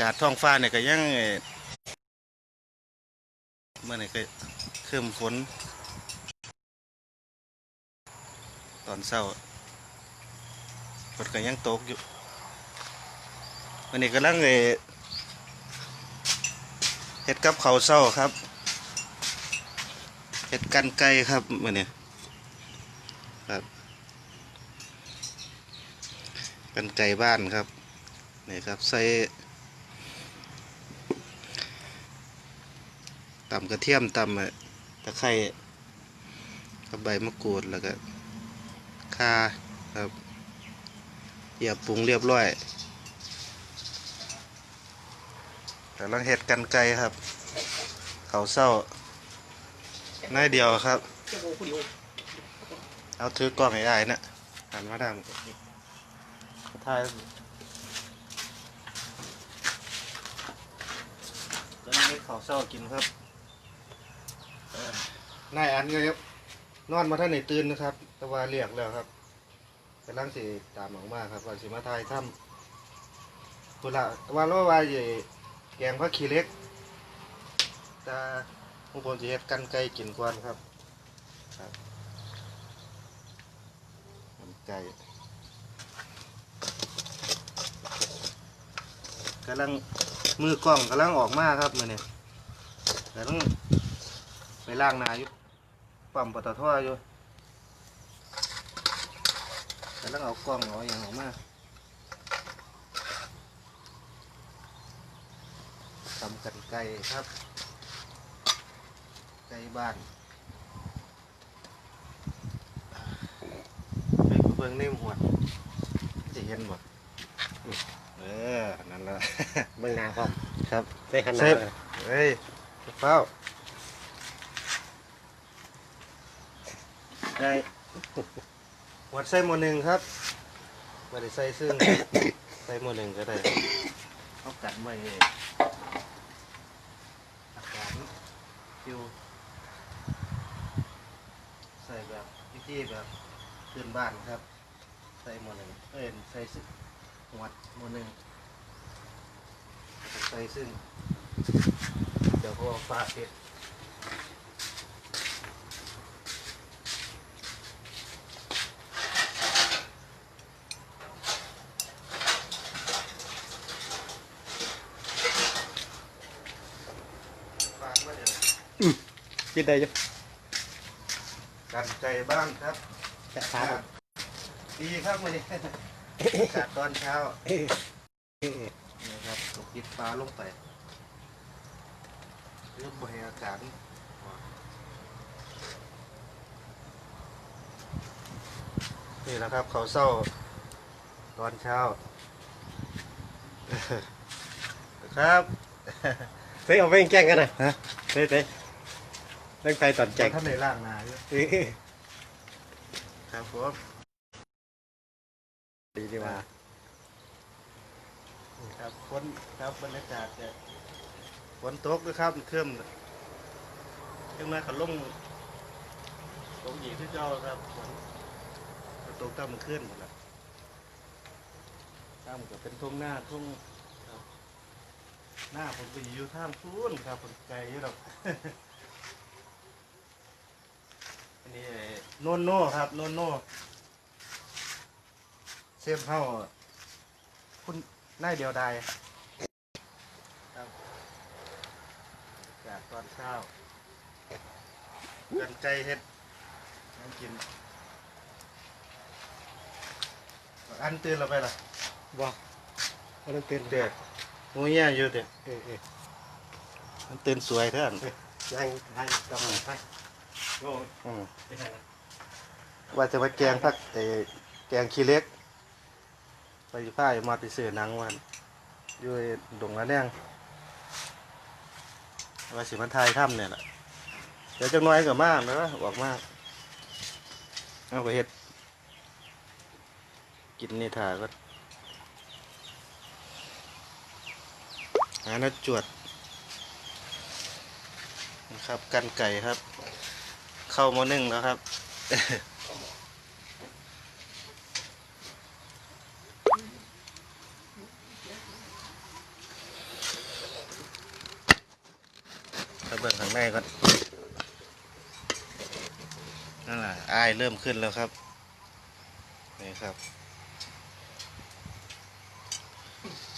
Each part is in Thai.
ากาศท้องฟ้าเนี่ยก็ยังเมื่อไหร่ก็เคลื่มฝน ตอนเช้าฝนก็ยังตกอยู่วันนี้กำลังเอเฮ็ดกับเขาวเช้าครับเฮ็ดกันไก่ครับมื่อนี้ครับกันไก่บ้านครับนี่ครับใส่ ตำกระเทียมตำเอ่อตะไคร้กับใบมะกรูดแล้วก็ค่าครับเหยียบปรุงเรียบร้อยแต่ลังเห็ดกันไกลครับ เขาเศร้าน้อยเดียวครับ เอาถือกล้องให้ได้นะหันมาทางถ่ายตอนนี้เขาเศร้ากินครับ นายอันก็นอนมาท่านในตื่นนะครับ แต่ว่าเรียกแล้วครับกำลังสิตามออกมาครับว่าสิมาทายถ้ำตุละว่าโลว่าใหญ่แกงผักขี้เล็กแต่พวกผมจะเฮ็ดกันไก่กินก่อนครับครับกันไก่กำลังมือกล้องกำลังออกมาครับมือเนี่ยกำลัง ล้างหนาอยู่ปั๊มปตทอยู่แต่ต้องเอากล้องเอาอย่างออกมาทำกันไก่ครับ ไก่บ้านไปเบิ่งในหัวดจะเห็นบ่เออ นั่นละเบื้องหน้าพร้อมครับได้ขนาเซดฟเฮ้ยเฝ้า ได้วัดใส่หมวหนึ่งครับไม่ได้ใส่ซึ่ง ใส่หมวหนึ่งก็ได้เอากัดไว้อากาศคิวใส่แบบวิธีแบบพื้นบ้านครับ ใส่หมวหนึ่งเอ้ยใส่ซึ่งหวัดหมวหนึ่งใส่ซึ่งเดี๋ยวพวกฟ้าเพชรฝากมาเดี๋ยว กินได้อยังกันใจบ้างครับจะขาผมดีครับวันนี้อากาศตอนเช้าเอ้ยนี่ครับตกยิดฟ้าลงไปเรื่องบรรยากาศนี่แหละครับ เขาเศร้าตอนเช้า ครับเฮ้ยเอาไปแกล้งกันนะฮะเฮ้ยเฮ้ย เรื่องไฟตอนแจแจ้งงท่านในร่างนาอยู่เอ้ยครับผมดีดีว่าครับฝนครับบรรยากาศจะฝนตกนะครับเคลื่อนขึ้นมาเขาลงตกหยีที่เจ้าครับฝนก็ตกตั้งขึ้นหมดแล้วตั้งก็เป็นทุ่งหน้าทุ่งครับหน้าผมไปอยู่ท่ามพูนครับผมไกลอยู่หรอกอั นนี้ไอ้โนนโน่ครับโนนโน่เซฟเฮาคุณนายเดียวดายครับจากตอนเช้ากันไก่เฮ็ดน้ำกิน อันตื่นเราไปล่ะบอกเอาเรื่องตื่นเด็กงูเงี้ยอยู่เด็กเออเออมันตื่นสวยเท่านั้นยังให้กำลังไป โอ้อืมไม่ใช่นะว่าจะมาแกงพักเออแกงขี้เล็ก ไปผ้ายมาไปซื้อหนังวันอยู่ไอ้ดงละแนงว่าสิมันทายถ้ำเนี่ยแหละเดี๋ยวจังน้อยก็มากนะออกมากเอาไปเฮ็ด กินนี่ถ่าก็หาน้าจวดนะครับกันไก่ครับ เข้าโมนึ่งแล้วครับ ถ้าเบิ่งข้างในก่อนนั่นแหละอายเริ่มขึ้นแล้วครับ นี่ครับ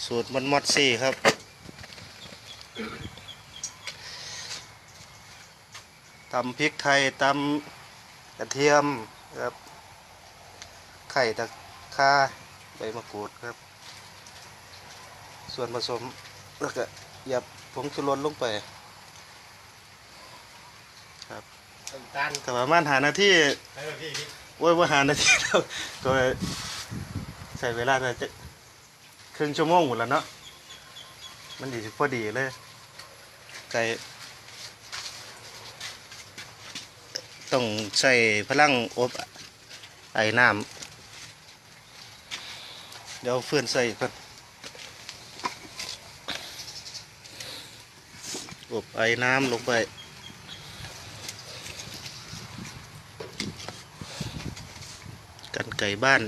สูตรมัดมดซี่ครับ ตำพริกไทยตำกระเทียมครับไข่ตะข่าใบมะกรูดครับ ส่วนผสมแล้วก็หยับผงชูรสลงไปน้ำตาลแต่ประมาณหานาทีไปแล้วพี่พี่โอ้ยว่าหานาทีแล้วก็ใช้เวลาไปจะครึ่งชั่วโมงหมดแล้วเนาะมันดีพอดีเลยไก่ ต้องใส่พลังอบไอ้น้ำเดี๋ยวเอาเฟื่อนใส่ก่อนอบไอ้น้ำลงไปกันไก่บ้าน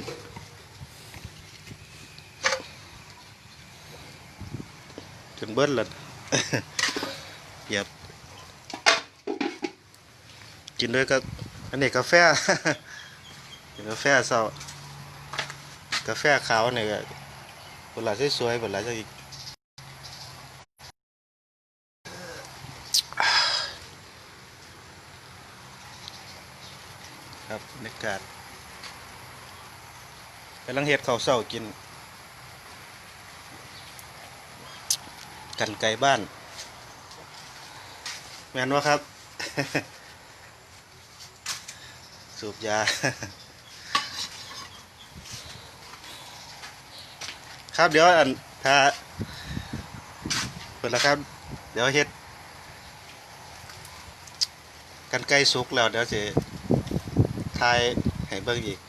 จนเบิ้ลละเหยียบ กินด้วยก็อันนี้กาแฟกินกาแฟเศร้ากาแฟขาวเนี่ยเวลาสวยๆเวลาจะอีกครับบรรยากาศกำลังเฮ็ดข้าวเช้ากิน กันไก่บ้าน แม่นวะครับ สูบยา ครับเดี๋ยวอันถ้าเปิดแล้วครับ เดี๋ยวเฮ็ด กันไก่สุกแล้วเดี๋ยวจะทายให้เบิ่งอีก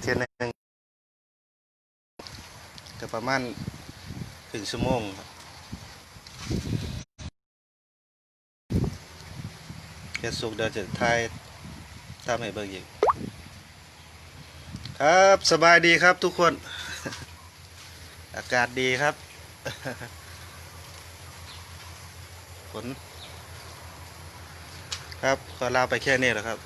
เทียนหนึ่งก็ประมาณถึงชั่วโมงครับแค่สุกเดี๋ยวจะทาย ตามให้เบิ่งอีก ครับสบายดีครับทุกคน อากาศดีครับฝนครับก็ลาไปแค่นี้แหละครับ